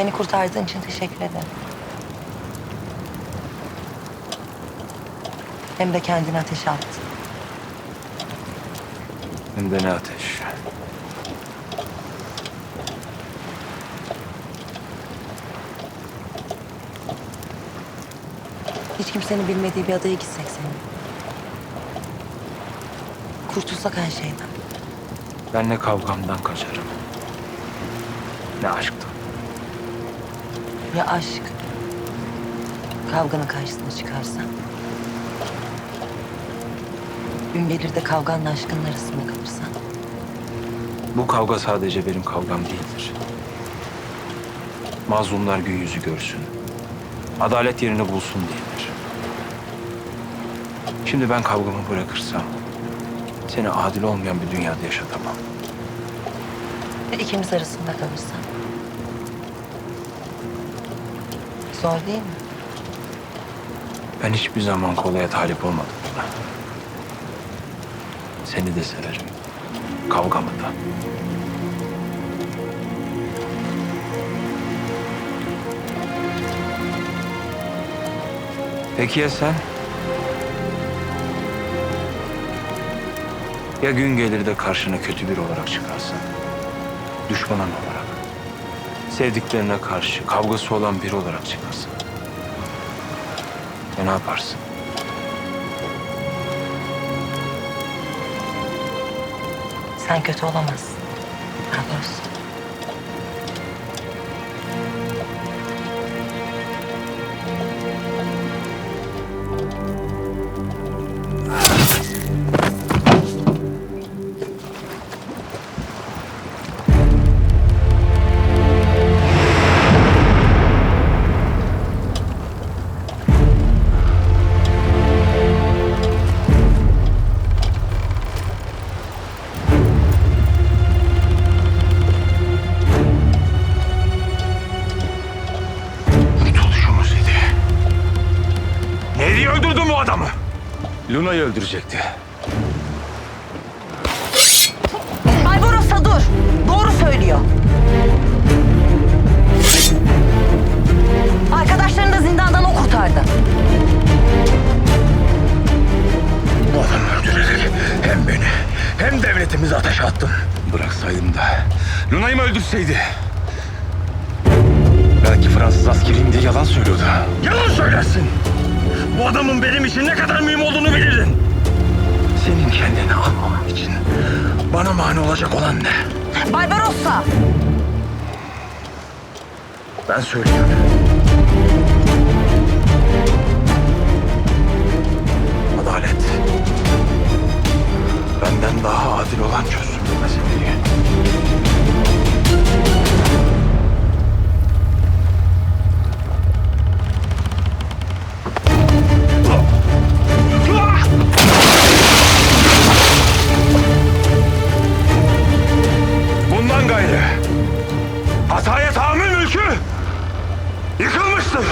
Beni kurtardığın için teşekkür ederim. Hem de kendini ateşe attın. Hem de ne ateş. Hiç kimsenin bilmediği bir adaya gitsek seninle. Kurtulsak her şeyden. Ben ne kavgamdan kaçarım. Ne aşktan. Ya aşk kavganın karşısına çıkarsa? Gün gelir de kavganla aşkın arasında kalırsan? Bu kavga sadece benim kavgam değildir. Mazlumlar gün yüzü görsün. Adalet yerini bulsun diyedir. Şimdi ben kavgamı bırakırsam seni adil olmayan bir dünyada yaşatamam. Ve ikimiz arasında kalırsan? Zor değil mi? Ben hiçbir zaman kolaya talip olmadım. Seni de severim. Kavgamı da. Peki ya sen? Ya gün gelir de karşına kötü bir olarak çıkarsan? Düşmanın olarak. Sevdiklerine karşı kavgası olan biri olarak çıkarsan? Ya ne yaparsın? Sen kötü olamazsın. Daha adamı? Luna'yı öldürecekti. Barbarossa dur. Doğru söylüyor. Arkadaşlarını da zindandan o kurtardı. Bu adamı öldürerek hem beni hem devletimizi ateşe attın. Bıraksaydım da Luna'yı mı öldürseydi? Belki Fransız askeriyim diye yalan söylüyordu. Yalan söylersin. Bu adamın benim için ne kadar mühim olduğunu bilirdin. Senin kendini almaman için bana mani olacak olan ne? Barbarossa! Ben söylüyorum. gayrı. Hataya tahammül mülkü yıkılmıştır.